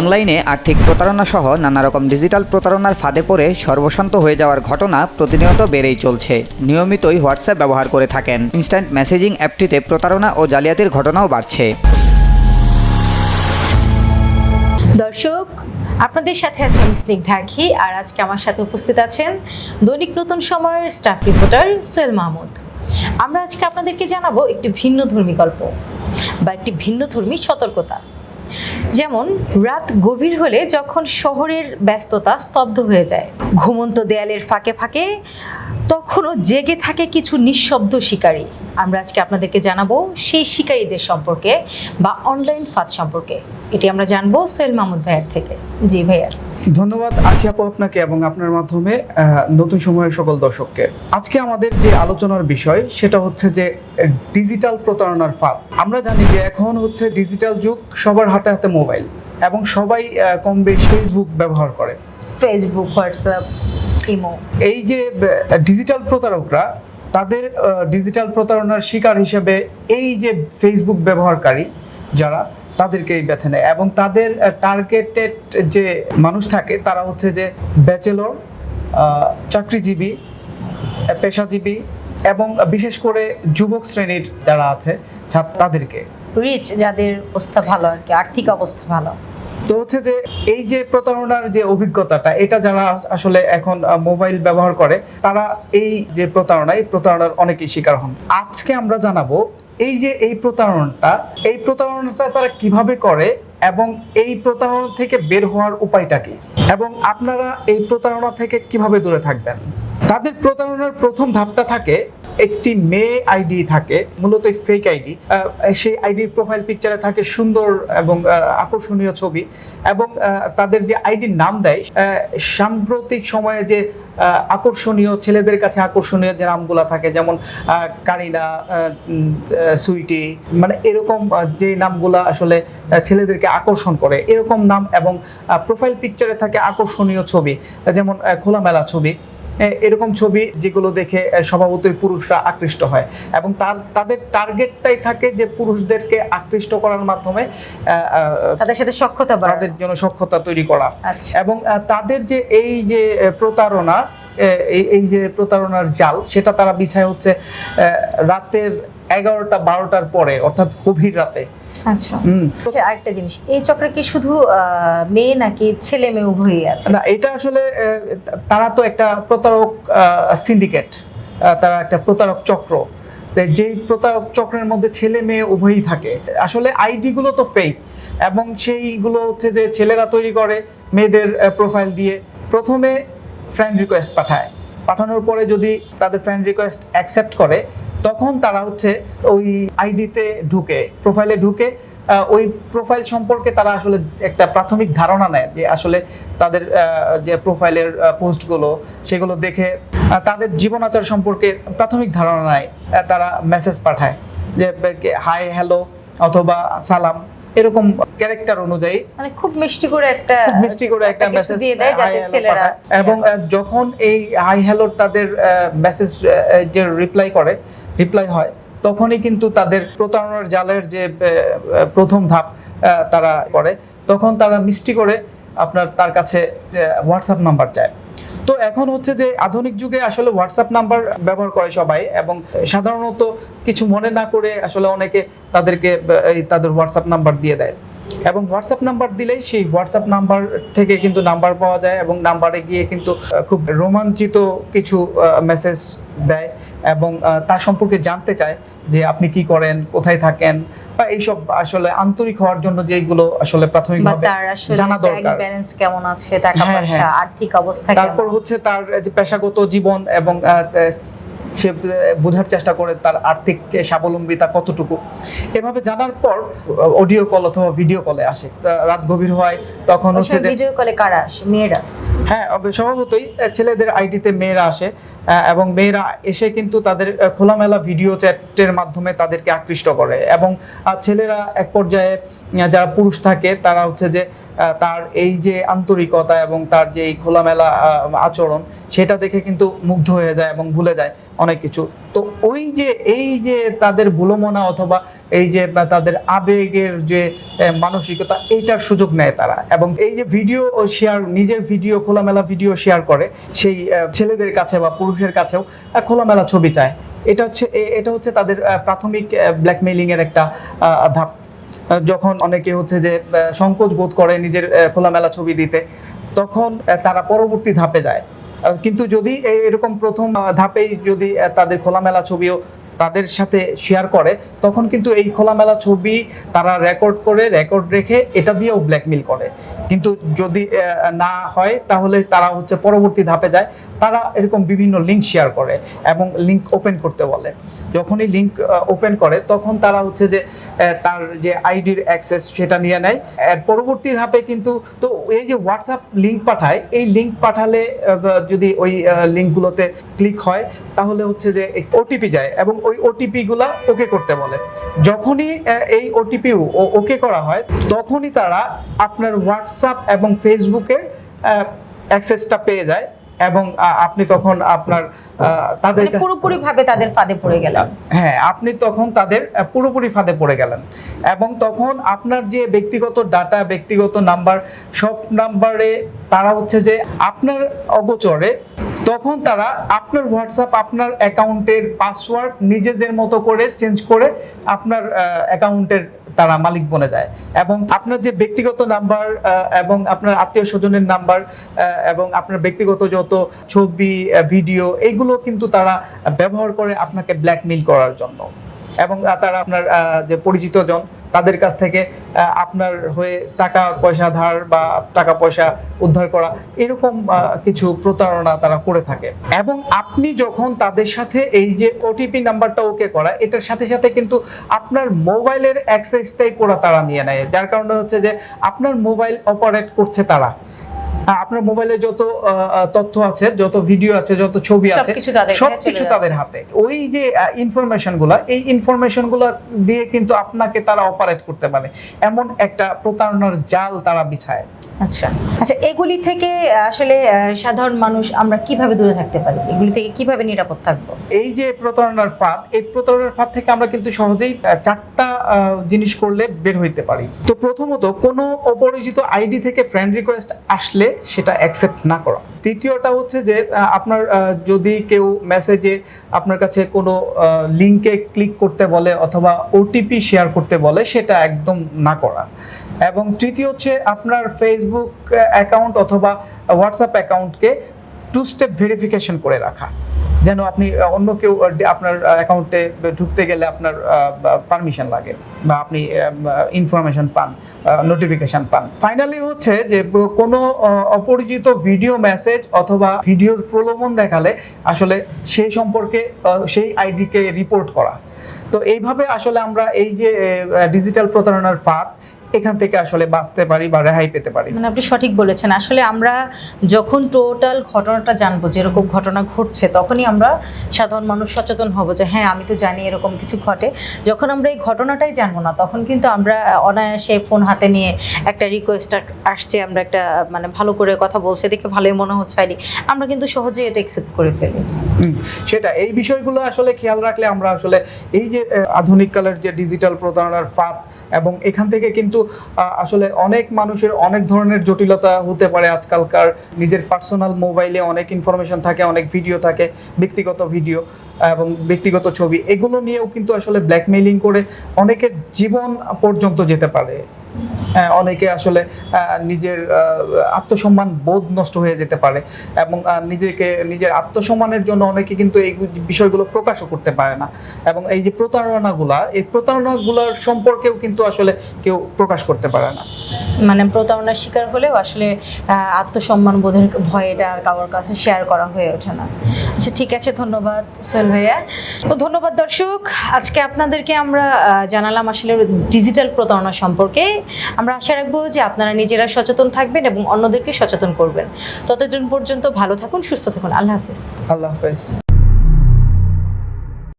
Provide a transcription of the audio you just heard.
অনলাইনে আর্থিক প্রতারণা সহ নানা রকম ডিজিটাল প্রতারণার ফাঁদে পড়ে সর্বশান্ত হয়ে যাওয়ার ঘটনা প্রতিনিয়ত বেড়েই চলছে। নিয়মিতই হোয়াটসঅ্যাপ ব্যবহার করে থাকেন। ইনস্ট্যান্ট মেসেজিং অ্যাপটিতে প্রতারণা ও জালিয়াতির ঘটনাও বাড়ছে। দর্শক, আপনাদের সাথে আছে আমি স্নিগ্ধা আখি আর আজকে আমার সাথে উপস্থিত আছেন দৈনিক নতুন সময়ের স্টাফ রিপোর্টার সোহেল মাহমুদ। আমরা আজকে আপনাদেরকে জানাব একটি ভিন্ন ধর্মী গল্প বা একটি ভিন্ন ধর্মী সতর্কতা। যেমন, রাত গভীর হলে যখন শহরের ব্যস্ততা স্তব্ধ হয়ে যায়, ঘুমন্ত দেয়ালের ফাঁকে ফাঁকে, তখনও জেগে থাকে কিছু নিঃশব্দ শিকারী। আমরা আজকে আপনাদেরকে জানাব সেই শিকারীদের সম্পর্কে বা অনলাইন ফাঁদ সম্পর্কে। এটি আমরা জানব সোহেল মাহমুদ ভাইয়ের থেকে। জি ভাইয়া। ধন্যবাদ আখি আপু আপনাকে এবং আপনার মাধ্যমে নতুন সময়ের সকল দর্শককে। আজকে আমাদের যে আলোচনার বিষয় সেটা হচ্ছে যে ডিজিটাল প্রতারণার ফাঁদ। আমরা জানি যে এখন হচ্ছে ডিজিটাল যুগ সবার হাতে হাতে মোবাইল এবং সবাই কম বেশি ফেসবুক ব্যবহার করে। ফেসবুক হোয়াটসঅ্যাপ ইমো এই যে ডিজিটাল প্রতারকরা তাদের ডিজিটাল প্রতারণার শিকার হিসেবে এই যে ফেসবুক ব্যবহারকারী যারা তাদেরকেই বেছে নেয় এবং তাদের টার্গেটেড যে মানুষ থাকে তারা হচ্ছে যে ব্যাচেলর চাকরিজীবী পেশাজীবী এবং বিশেষ করে যুবক শ্রেণির যারা আছে ছাত্র তাদেরকে। রিচ যাদের অবস্থা ভালো আর কি আর্থিক অবস্থা ভালো। তো হচ্ছে যে এই যে প্রতারণার যে অভিজ্ঞতাটা এটা যারা আসলে এখন মোবাইল ব্যবহার করে তারা এই যে প্রতারণা এই প্রতারণার অনেকেই শিকার হন। আজকে আমরা জানাব এই যে এই প্রতারণাটা এই প্রতারণাটা তারা কীভাবে করে এবং এই প্রতারণা থেকে বের হওয়ার উপায়টা কি? এবং আপনারা এই প্রতারণা থেকে কীভাবে দূরে থাকবেন? তাদের প্রতারণার প্রথম ধাপটা থাকে একটি মেয়ে আইডি থাকে, মূলত ফেক আইডি সেই আইডির প্রোফাইল পিকচারে থাকে সুন্দর এবং আকর্ষণীয় ছবি এবং তাদের যে আইডির নাম দেয় সাম্প্রতিক সময়ে যে আকর্ষণীয় ছেলেদের কাছে আকর্ষণীয় যে নামগুলা থাকে, যেমন কারিনা সুইটি মানে এরকম যে নামগুলা আসলে ছেলেদেরকে আকর্ষণ করে, এরকম নাম এবং প্রোফাইল পিকচারে থাকে আকর্ষণীয় ছবি, যেমন খোলামেলা ছবি। এরকম ছবি যেগুলো দেখে স্বভাবতই পুরুষরা আকৃষ্ট হয়। এবং তার তাদের টার্গেটটাই থাকে যে পুরুষদেরকে আকৃষ্ট করার মাধ্যমে তাদের সাথে সক্ষতা তাদের জন্য সক্ষতা তৈরি করা। আচ্ছা। এবং তাদের যে এই যে প্রতারণা এই যে প্রতারণার জাল সেটা তারা বিছায় হচ্ছে রাতের এগারোটা বারোটার পরে অর্থাৎ গভীর রাতে। আচ্ছা। আচ্ছা আরেকটা জিনিস এই চক্রে কি শুধু মেয়ে নাকি ছেলে মেয়ে উভয়ই আছে? না এটা আসলে তারা তো একটা প্রতারক সিন্ডিকেট তারা একটা প্রতারক চক্র। যেই প্রতারক চক্রের মধ্যে ছেলে মেয়ে উভয়ই থাকে। আসলে আইডি গুলো তো ফেক এবং সেইগুলো হচ্ছে যে ছেলেরা তৈরি করে মেয়েদের প্রোফাইল দিয়ে। প্রথমে ফ্রেন্ড রিকোয়েস্ট পাঠায়। পাঠানোর পরে যদি তাদের ফ্রেন্ড রিকোয়েস্ট অ্যাকসেপ্ট করে তখন তারা হচ্ছে ওই আইডিতে ঢুকে প্রোফাইলে ঢুকে ওই প্রোফাইল সম্পর্কে তারা আসলে একটা প্রাথমিক ধারণা নেয় যে আসলে তাদের যে প্রোফাইলের পোস্টগুলো সেগুলো দেখে তাদের জীবনাচার সম্পর্কে প্রাথমিক ধারণা নেয় তারা মেসেজ পাঠায় যে হাই হ্যালো অথবা সালাম। এরকম ক্যারেক্টার অনুযায়ী মানে খুব মিষ্টি করে একটা মিষ্টি করে একটা মেসেজ দিয়ে দেয় যাতে ছেলেরা এবং যখন এই হাই হ্যালো তাদের মেসেজ যে রিপ্লাই করে রিপ্লাই হয়, তখনই কিন্তু তাদের প্রতারণার জালের যে প্রথম ধাপ তারা করে। তখন তারা মিষ্টি করে আপনার তার কাছে হোয়াটসঅ্যাপ নাম্বার চায়। তো এখন হচ্ছে যে, আধুনিক যুগে আসলে হোয়াটসঅ্যাপ নাম্বার ব্যবহার করে সবাই এবং সাধারণত কিছু মনে না করে আসলে অনেকে তাদেরকে তাদের হোয়াটসঅ্যাপ নাম্বার দিয়ে দেয়। এবং হোয়াটসঅ্যাপ নাম্বার দিলেই সেই হোয়াটসঅ্যাপ নাম্বার থেকে কিন্তু নাম্বার পাওয়া যায় এবং নাম্বারে গিয়ে কিন্তু খুব রোমাঞ্চিত কিছু মেসেজ দেয়। এবং তার সম্পর্কে জানতে চায় যে আপনি কি করেন কোথায় থাকেন বা এইসব আসলে আন্তরিক হওয়ার জন্য যেগুলো আসলে প্রাথমিকভাবে জানা দরকার। ব্যালেন্স কেমন আছে টাকা হ্যাঁ, পয়সা হ্যাঁ। আর্থিক অবস্থা তারপর হচ্ছে তার যে পেশাগত জীবন এবং সে বোঝার চেষ্টা করে তার আর্থিক স্বাবলম্বিতা কতটুকু। এভাবে জানার পর অডিও কল অথবা ভিডিও কলে আসে। রাত গভীর হয় তখন হচ্ছে ভিডিও কলে কারা আসে? মেয়েরা? হ্যাঁ স্বভাবতই ছেলেদের আইটিতে মেয়েরা আসে এবং মেয়েরা এসে কিন্তু তাদের খোলামেলা ভিডিও চ্যাটের মাধ্যমে তাদেরকে আকৃষ্ট করে। এবং ছেলেরা এক পর্যায়ে যারা পুরুষ থাকে, তারা হচ্ছে যে তার এই যে আন্তরিকতা এবং তার যে এই খোলামেলা আচরণ, সেটা দেখে কিন্তু মুগ্ধ হয়ে যায় এবং ভুলে যায় অনেক কিছু। তো ওই যে, এই যে তাদের ভুলমনা অথবা এই যে তাদের আবেগের যে মানসিকতা, এইটার সুযোগ নেয় তারা। এবং এই যে ভিডিও শেয়ার, নিজের ভিডিও, খোলামেলা ভিডিও শেয়ার করে, সেই ছেলেদের কাছে বা পুরুষের কাছেও খোলামেলা ছবি চায়। এটা হচ্ছে এটা হচ্ছে তাদের প্রাথমিক ব্ল্যাকমেইলিং এর একটা ধাপ। যখন অনেকে হচ্ছে যে সংকোচ বোধ করে নিজের খোলামেলা ছবি দিতে, তখন তারা পরবর্তী ধাপে যায়। কিন্তু যদি এরকম প্রথম ধাপেই যদি তাদের খোলামেলা ছবিও তাদের সাথে শেয়ার করে, তখন কিন্তু এই খোলামেলা ছবি তারা রেকর্ড করে রেকর্ড রেখে এটা দিয়েও ব্ল্যাকমেল করে। কিন্তু যদি না হয়, তাহলে তারা হচ্ছে পরবর্তী ধাপে যায়। তারা এরকম বিভিন্ন লিঙ্ক শেয়ার করে এবং লিঙ্ক ওপেন করতে বলে। যখনই লিঙ্ক ওপেন করে, তখন তারা হচ্ছে যে তার যে আইডির অ্যাক্সেস সেটা নিয়ে নেয়। এর পরবর্তী ধাপে কিন্তু, তো এই যে হোয়াটসঅ্যাপ লিঙ্ক পাঠায়, এই লিঙ্ক পাঠালে যদি ওই লিঙ্কগুলোতে ক্লিক হয়, তাহলে হচ্ছে যে ওটিপি যায় এবং ওই ওটিপি গুলা ওকে করতে বলে। যখনই এই ওটিপি ওকে করা হয় তখনই তারা আপনার হোয়াটসঅ্যাপ এবং ফেসবুকের অ্যাক্সেসটা পেয়ে যায় এবং আপনি তখন আপনার তাদের মানে পুরোপুরি ভাবে তাদের ফাঁদে পড়ে গেলাম হ্যাঁ আপনি তখন তাদের পুরোপুরি ফাঁদে পড়ে গেলেন। এবং তখন আপনার যে ব্যক্তিগত ডাটা ব্যক্তিগত নাম্বার সব নাম্বারে তারা হচ্ছে যে আপনার অগোচরে, তখন তারা আপনার হোয়াটসঅ্যাপ আপনার অ্যাকাউন্টের পাসওয়ার্ড নিজেদের মতো করে চেঞ্জ করে আপনার অ্যাকাউন্টের তারা মালিক বনে যায়। এবং আপনার যে ব্যক্তিগত নাম্বার এবং আপনার আত্মীয় স্বজনের নাম্বার এবং আপনার ব্যক্তিগত যত ছবি ভিডিও এইগুলো কিন্তু তারা ব্যবহার করে আপনাকে ব্ল্যাকমেইল করার জন্য। এবং তারা আপনার যে পরিচিত জন তাদের কাছ থেকে আপনার হয়ে টাকা পয়সা ধার বা টাকা পয়সা উদ্ধার করা, এরকম কিছু প্রতারণা তারা করে থাকে। এবং আপনি যখন তাদের সাথে এই যে ওটিপি নাম্বারটা ওকে করা, এটার সাথে সাথে কিন্তু আপনার মোবাইলের অ্যাক্সেসটাই করা তারা নিয়ে নেয়। যার কারণে হচ্ছে যে আপনার মোবাইল অপারেট করছে তারা। আপনার মোবাইলে যত তথ্য আছে যত ভিডিও আছে যত ছবি আছে সবকিছু তাদের হাতে। ওই যে ইনফরমেশনগুলা এই ইনফরমেশনগুলা দিয়ে কিন্তু আপনাকে তারা অপারেট করতে পারে। এমন একটা প্রতারণার জাল তারা বিছায়। আচ্ছা। আচ্ছা এগুলি থেকে আসলে সাধারণ মানুষ আমরা কীভাবে দূরে থাকতে পারি? এগুলি থেকে কীভাবে নিরাপদ থাকব? এই যে প্রতারণার ফাঁদ এই প্রতারণার ফাঁদ থেকে আমরা কিন্তু সহজেই চারটা জিনিস করলে বের হইতে পারি। তো প্রথমত কোনো অপরিচিত আইডি থেকে ফ্রেন্ড রিকোয়েস্ট আসলে সেটা অ্যাকসেপ্ট না করা। তৃতীয়টা হচ্ছে যে আপনার যদি কেউ মেসেজে আপনার কাছে কোনো লিঙ্কে ক্লিক করতে বলে অথবা ওটিপি শেয়ার করতে বলে, সেটা একদম না করা। এবং তৃতীয় হচ্ছে আপনার ফেসবুক অ্যাকাউন্ট অথবা হোয়াটসঅ্যাপ অ্যাকাউন্টকে টু স্টেপ ভেরিফিকেশন করে রাখা। যেন আপনি অন্য কেউ আপনার অ্যাকাউন্টে ঢুকতে গেলে আপনার পারমিশন লাগে বা আপনি ইনফরমেশন পান নোটিফিকেশন পান। ফাইনালি হচ্ছে যে কোনো অপরিচিত ভিডিও মেসেজ অথবা ভিডিওর প্রলোভন দেখালে আসলে সেই সম্পর্কে সেই আইডিকে রিপোর্ট করা। তো এইভাবে আসলে আমরা এই যে ডিজিটাল প্রতারণার ফাঁদ এখান থেকে আসলে বাঁচতে পারি বা রেহাই পেতে পারি। মানে আপনি সঠিক বলেছেন। আসলে আমরা যখন টোটাল ঘটনাটা জানব যে এরকম ঘটনা ঘটছে, তখনই আমরা সাধারণ মানুষ সচেতন হব যে হ্যাঁ আমি তো জানি এরকম কিছু ঘটে। যখন আমরা এই ঘটনাটাই জানব না, তখন কিন্তু আমরা অনায়াসে ফোন হাতে নিয়ে একটা রিকোয়েস্ট আসছে, আমরা একটা মানে ভালো করে কথা বলছে, দেখে ভালোই মনে হচ্ছে আমরা কিন্তু সহজেই এটা অ্যাকসেপ্ট করে ফেলি। সেটা এই বিষয়গুলো আসলে খেয়াল রাখলে আমরা আসলে এই যে আহ, আধুনিক কালের যে ডিজিটাল প্রতারণার ফাঁদ এবং এখান থেকে কিন্তু আসলে অনেক মানুষের অনেক ধরনের জটিলতা হতে পারে আজকালকার নিজের পার্সোনাল মোবাইলে অনেক ইনফরমেশন থাকে অনেক ভিডিও থাকে ব্যক্তিগত ভিডিও এবং ব্যক্তিগত ছবি। এগুলো নিয়েও কিন্তু আসলে ব্ল্যাকমেইলিং করে অনেকের জীবন পর্যন্ত যেতে পারে। অনেকে আসলে নিজের আত্মসম্মান বোধ নষ্ট হয়ে যেতে পারে এবং নিজেকে, নিজের আত্মসম্মানের জন্য অনেকে কিন্তু এই বিষয়গুলো প্রকাশও করতে পারে না এবং এই যে প্রতারণাগুলা, এই প্রতারণাগুলোর সম্পর্কেও কিন্তু আসলে কেউ প্রকাশ করতে পারে না। মানে প্রতারণার শিকার হলেও আসলে আত্মসম্মান বোধের ভয় এটা আর কারোর কাছে শেয়ার করা হয়ে ওঠে না। আচ্ছা ঠিক আছে, ধন্যবাদ সোহেল ভাইয়া। তো ধন্যবাদ দর্শক। আজকে আপনাদেরকে আমরা জানালাম আসলে ডিজিটাল প্রতারণা সম্পর্কে। আমরা আশা রাখব যে আপনারা নিজেরা সচেতন থাকবেন এবং অন্যদেরকে সচেতন করবেন। ততদিন পর্যন্ত ভালো থাকুন, সুস্থ থাকুন। আল্লাহ হাফিজ। আল্লাহ হাফেজ।